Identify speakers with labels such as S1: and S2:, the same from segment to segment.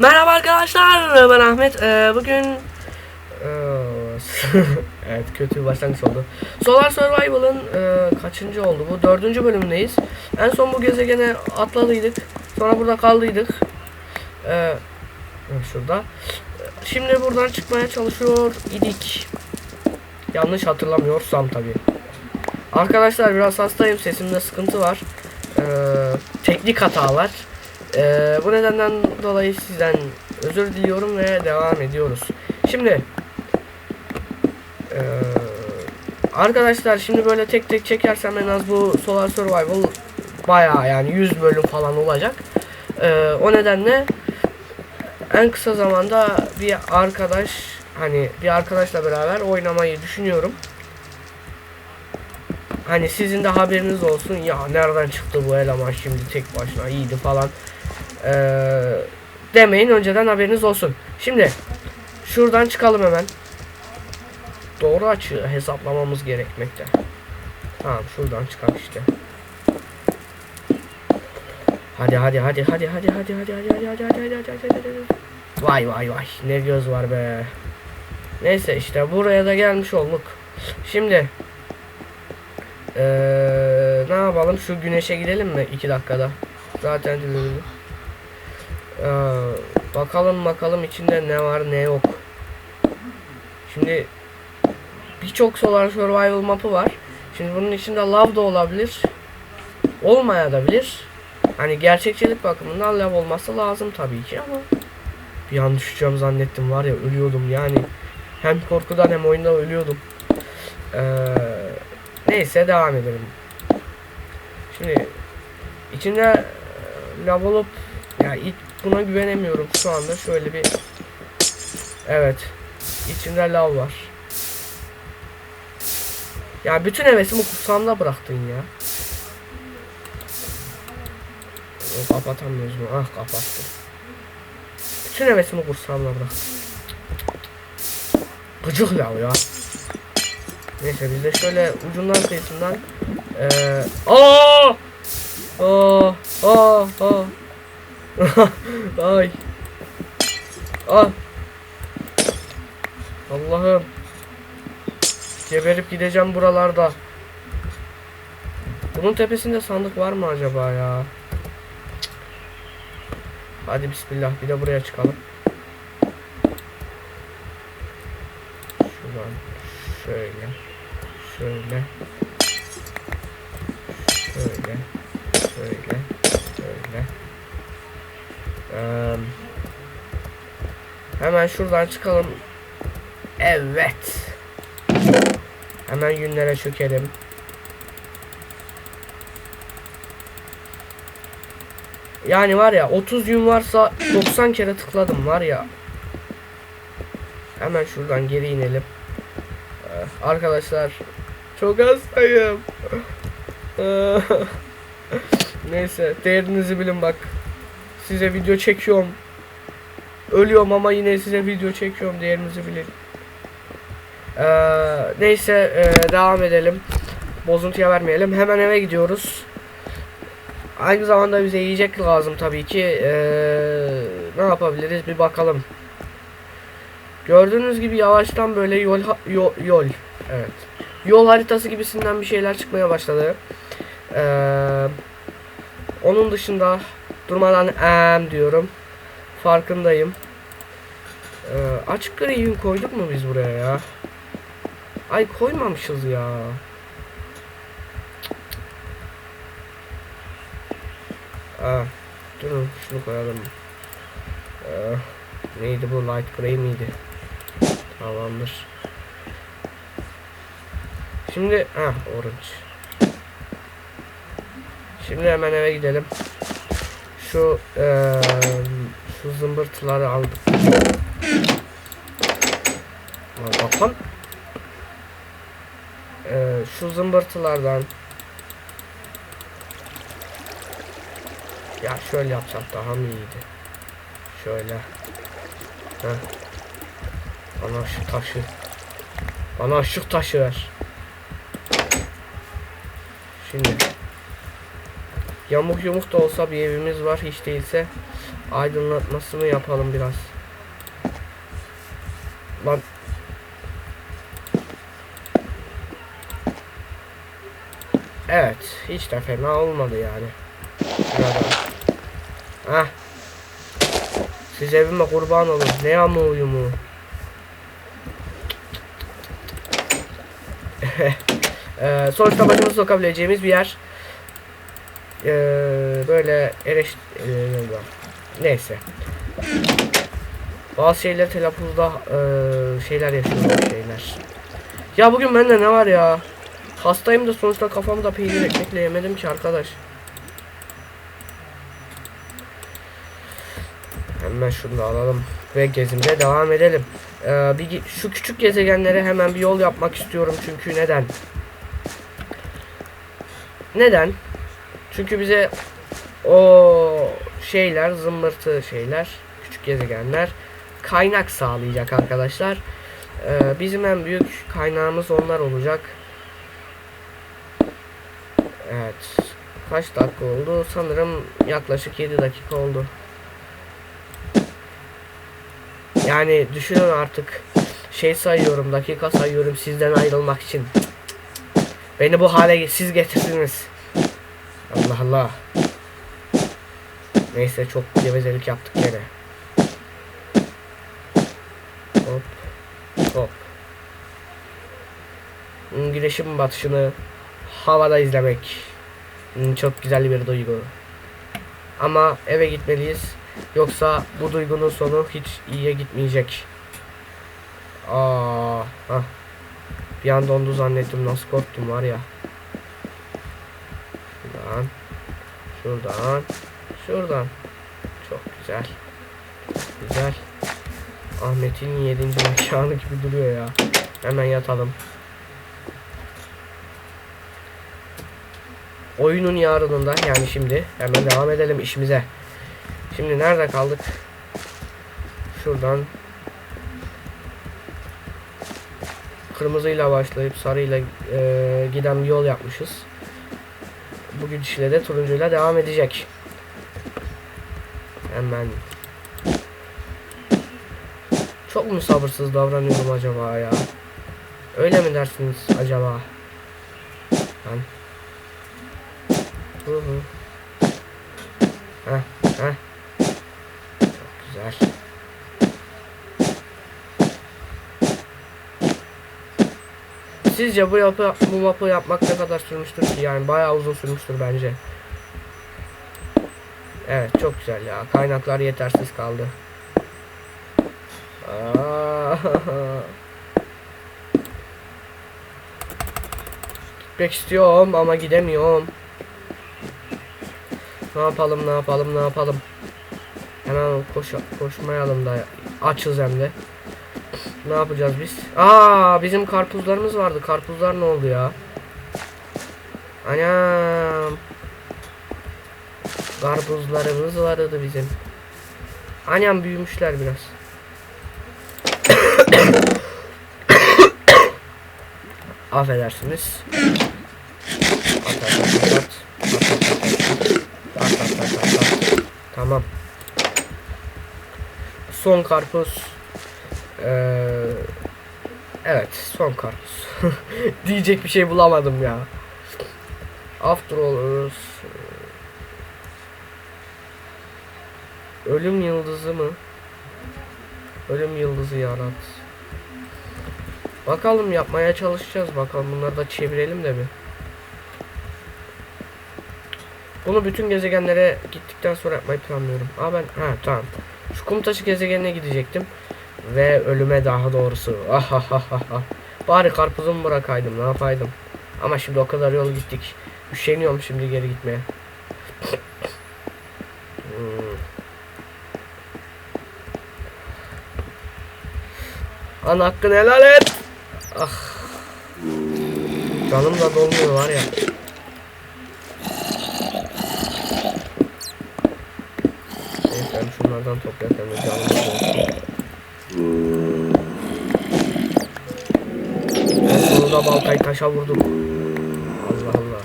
S1: Merhaba arkadaşlar ben Ahmet. Ee, bugün evet kötü bir başlangıç oldu. Solar Survival'ın e, kaçıncı oldu? Bu dördüncü bölümündeyiz. En son bu gezegene atladıydık sonra burada kaldıydık. Ee, şurada. Şimdi buradan çıkmaya çalışıyor idik. Yanlış hatırlamıyorsam tabi Arkadaşlar biraz hastayım. Sesimde sıkıntı var. Ee, Teknik hatalar ee, bu nedenden dolayı sizden özür diliyorum ve devam ediyoruz. Şimdi ee, arkadaşlar şimdi böyle tek tek çekersem en az bu Solar Survival bayağı yani 100 bölüm falan olacak. Ee, o nedenle en kısa zamanda bir arkadaş hani bir arkadaşla beraber oynamayı düşünüyorum. Hani sizin de haberiniz olsun ya nereden çıktı bu eleman şimdi tek başına iyiydi falan ee, demeyin önceden haberiniz olsun. Şimdi şuradan çıkalım hemen. Doğru açı hesaplamamız gerekmekte. Tamam şuradan çıkalım işte. Hadi hadi hadi hadi hadi hadi hadi hadi hadi hadi hadi hadi hadi hadi hadi Vay vay vay ne göz var be. Neyse işte buraya da gelmiş olduk. Şimdi ee, ne yapalım şu güneşe gidelim mi 2 dakikada? Zaten ee, bakalım bakalım içinde ne var ne yok. Şimdi birçok Solar Survival mapı var. Şimdi bunun içinde lav da olabilir. Olmayabilir. Hani gerçekçilik bakımından lav olması lazım tabii ki ama bir an düşeceğim zannettim var ya ölüyordum yani. Hem korkudan hem oyunda ölüyordum. Ee, neyse devam edelim. Şimdi içinde e, lav olup ya ilk buna güvenemiyorum şu anda şöyle bir Evet içinde lav var Ya bütün hevesimi kutsağımda bıraktın ya Kapatamıyoruz mu? Ah kapattım Bütün hevesimi kutsağımda bıraktım Gıcık lav ya Neyse biz de şöyle ucundan kıyısından ee, Aa! Aa! Aa! Aa! Ay. Ah. Allah'ım. Geberip gideceğim buralarda. Bunun tepesinde sandık var mı acaba ya? Hadi bismillah bir de buraya çıkalım. Şuradan şöyle şöyle hemen şuradan çıkalım. Evet. Hemen günlere çökelim. Yani var ya 30 gün varsa 90 kere tıkladım var ya. Hemen şuradan geri inelim. Ee, arkadaşlar çok hastayım. Neyse değerinizi bilin bak. Size video çekiyorum. Ölüyorum ama yine size video çekiyorum değerinizi bilin. Ee, neyse e, devam edelim. Bozuntuya vermeyelim. Hemen eve gidiyoruz. Aynı zamanda bize yiyecek lazım tabii ki. Ee, ne yapabiliriz bir bakalım. Gördüğünüz gibi yavaştan böyle yol yol, yol evet. Yol haritası gibisinden bir şeyler çıkmaya başladı. Ee, onun dışında Durmadan em diyorum. Farkındayım. Ee, açık gri yün koyduk mu biz buraya ya? Ay koymamışız ya. Aa, durun şunu koyalım. Ee, neydi bu light gray miydi? Tamamdır. Şimdi ha orange. Şimdi hemen eve gidelim şu ee, şu zımbırtıları aldık. Bakın. Ee, şu zımbırtılardan ya şöyle yapsak daha mı iyiydi? Şöyle. Heh. Bana şu taşı. Bana şu taşı ver. Şimdi Yamuk yumuk da olsa bir evimiz var hiç değilse aydınlatmasını yapalım biraz. Lan Evet, hiç de fena olmadı yani. Şuradan. Hah. Siz evime kurban olun. Ne yamu uyumu. Ee, sonuçta başımızı sokabileceğimiz bir yer. Ee, böyle ereş... ee, neyse. Bazı şeyler telaffuzda ee, şeyler yaşıyorum şeyler. Ya bugün bende ne var ya? Hastayım da sonuçta kafamda peynir ekmekle yemedim ki arkadaş. Hemen şunu da alalım ve gezimize devam edelim. Ee, bir şu küçük gezegenlere hemen bir yol yapmak istiyorum çünkü neden? Neden? Çünkü bize o şeyler zımbırtı şeyler küçük gezegenler kaynak sağlayacak arkadaşlar. Ee, bizim en büyük kaynağımız onlar olacak. Evet. Kaç dakika oldu? Sanırım yaklaşık 7 dakika oldu. Yani düşünün artık şey sayıyorum, dakika sayıyorum sizden ayrılmak için. Beni bu hale siz getirdiniz. Allah Allah. Neyse çok gevezelik yaptık gene. Hop. Hop. Güneşin batışını havada izlemek. Hmm, Çok güzel bir duygu. Ama eve gitmeliyiz. Yoksa bu duygunun sonu hiç iyiye gitmeyecek. Aa, hah. Bir an dondu zannettim. Nasıl korktum var ya. Şuradan. Şuradan. Şuradan. Çok güzel. Güzel. Ahmet'in 7. mekanı gibi duruyor ya. Hemen yatalım. Oyunun yarınında yani şimdi hemen devam edelim işimize. Şimdi nerede kaldık? Şuradan kırmızıyla başlayıp sarıyla e, giden bir yol yapmışız. Bu gidişle de turuncuyla devam edecek. Hemen çok mu sabırsız davranıyorum acaba ya? Öyle mi dersiniz acaba? Ben Hı hı. Heh, heh. Çok güzel. Sizce bu yapı bu mapı yapmak ne kadar sürmüştür ki? Yani bayağı uzun sürmüştür bence. Evet çok güzel ya. Kaynaklar yetersiz kaldı. Aa, Gitmek istiyorum ama gidemiyorum. Ne yapalım ne yapalım ne yapalım. Hemen koş koşmayalım da açız hem de. Ne yapacağız biz? Aa bizim karpuzlarımız vardı. Karpuzlar ne oldu ya? Anam. Karpuzlarımız vardı bizim. Anam büyümüşler biraz. Affedersiniz. Tamam. Son karpuz. Ee, evet, son karpuz. Diyecek bir şey bulamadım ya. After all, e, Ölüm yıldızı mı? Ölüm yıldızı yarat. Bakalım yapmaya çalışacağız bakalım bunları da çevirelim de bir. Bunu bütün gezegenlere gittikten sonra yapmayı planlıyorum. Aa ben ha tamam. Şu kum taşı gezegenine gidecektim. Ve ölüme daha doğrusu. Ah ah ah ah ah. Bari karpuzumu bırakaydım ne yapaydım. Ama şimdi o kadar yol gittik. Üşeniyorum şimdi geri gitmeye. Ana hakkını helal et. Ah. Canım da dolmuyor var ya. Neyse şunlardan toplarken de canım da. Ben sonunda baltayı taşa vurdum. Allah Allah.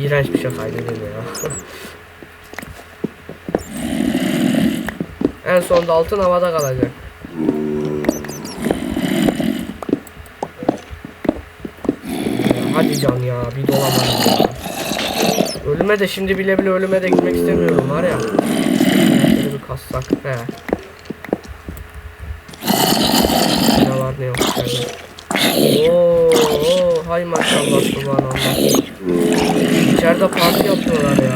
S1: İğrenç bir şey kaydedildi ya. En sonunda altın havada kalacak. Hadi can ya bir dolamadım ya. Ölüme de şimdi bile bile ölüme de gitmek istemiyorum var ya. Şöyle bir kassak he. Ne var ne yok içeride. Oo, oo, hay maşallah subhanallah. İçeride parti yapıyorlar ya.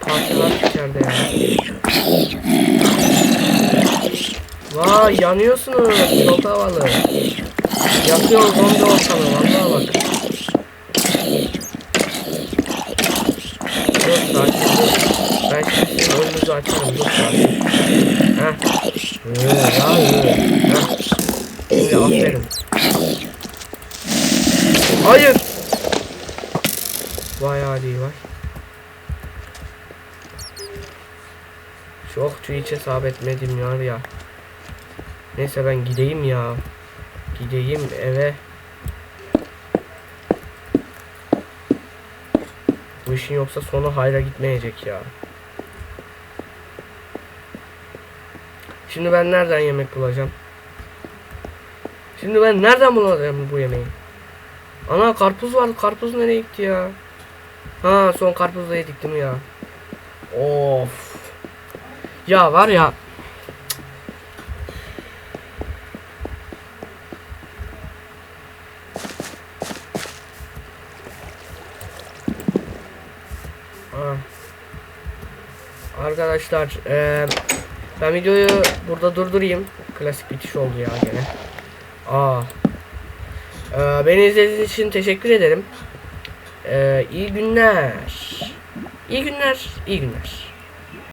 S1: Parti var içeride ya. Vay yanıyorsunuz. Çok havalı. Yakıyor zombi ortamı vallahi bak. Dur sakin dur. Ben şimdi dur sakin. Şimdi aferin. Hayır. Vay hadi vay. Çok hiç hesap etmedim ya ya. Neyse ben gideyim ya. Gideyim eve. Bu işin yoksa sonu hayra gitmeyecek ya. Şimdi ben nereden yemek bulacağım? Şimdi ben nereden bulacağım bu yemeği? Ana karpuz var. Karpuz nereye gitti ya? Ha son karpuzda yedik değil mi ya? Of. Ya var ya. Ah. Arkadaşlar eee, ben videoyu burada durdurayım. Klasik bitiş oldu ya gene. Aa. Eee, beni izlediğiniz için teşekkür ederim. Eee iyi günler. İyi günler. iyi günler.